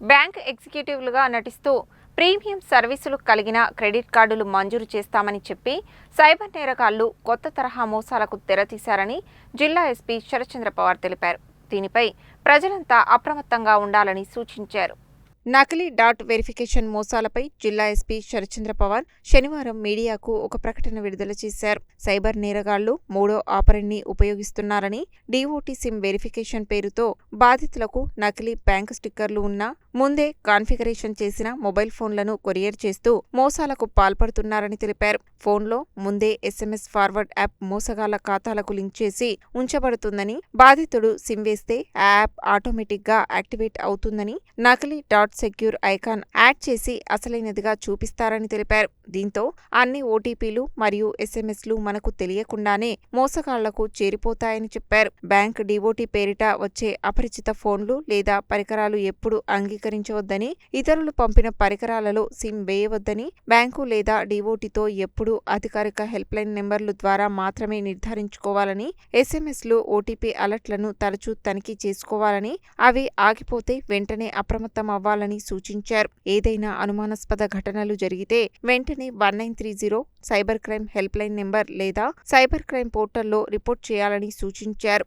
Bank ఎగ్జిక్యూటివ్లుగా నటిస్తూ premium సర్వీసులు కలిగిన క్రెడిట్ కార్డులు మంజూరు చేస్తామని చెప్పి సైబర్ నేరగాళ్ళు కొత్త తరహా మోసాలకు తెరతీశారని జిల్లా ఎస్పీ శరచంద్ర పవార్ తెలిపారు. దీనిపై ప్రజలంతా అప్రమత్తంగా ఉండాలని సూచించారు. నకిలీ డాట్ వెరిఫికేషన్ మోసాలపై జిల్లా ఎస్పీ శరచంద్ర పవార్ శనివారం మీడియాకు ఒక ప్రకటన విడుదల చేశారు. సైబర్ నేరగాళ్ళు మూడో ఆపరెంట్ని ఉపయోగిస్తున్నారని డీఓటీ సిమ్ వెరిఫికేషన్ పేరుతో బాధితులకు నకిలీ బ్యాంకు స్టిక్కర్లు ఉన్న ముందే కాన్ఫిగరేషన్ చేసిన మొబైల్ ఫోన్లను కొరియర్ చేస్తూ మోసాలకు పాల్పడుతున్నారని తెలిపారు. ఫోన్లో ముందే ఎస్ఎంఎస్ ఫార్వర్డ్ యాప్ మోసగాళ్ళ ఖాతాలకు లింక్ చేసి ఉంచబడుతుందని బాధితుడు సిమ్ వేస్తే ఆ యాప్ ఆటోమేటిక్గా యాక్టివేట్ అవుతుందని నకిలీ డాట్ సెక్యూర్ ఐకాన్ యాడ్ చేసి అసలైనదిగా చూపిస్తారని తెలిపారు. దీంతో అన్ని ఓటీపీలు మరియు ఎస్ఎంఎస్లు మనకు తెలియకుండానే మోసగాళ్ళకు చేరిపోతాయని చెప్పారు. బ్యాంక్ డివోటీ పేరిట వచ్చే అపరిచిత ఫోన్లు లేదా పరికరాలు ఎప్పుడు అంగీకరించవద్దని ఇతరులు పంపిన పరికరాలలో సిమ్ వేయవద్దని బ్యాంకు లేదా డిఓటీతో ఎప్పుడు అధికారిక హెల్ప్ లైన్ నెంబర్లు ద్వారా మాత్రమే నిర్ధారించుకోవాలని ఎస్ఎంఎస్లు ఓటీపీ అలర్ట్లను తరచూ తనిఖీ చేసుకోవాలని అవి ఆగిపోతే వెంటనే అప్రమత్తం అవ్వాలని సూచించారు. ఏదైనా అనుమానాస్పద ఘటనలు జరిగితే వెంటనే one nine three zero cyber crime help line number లేదా సైబర్ క్రైమ్ పోర్టల్లో రిపోర్ట్ చేయాలని సూచించారు.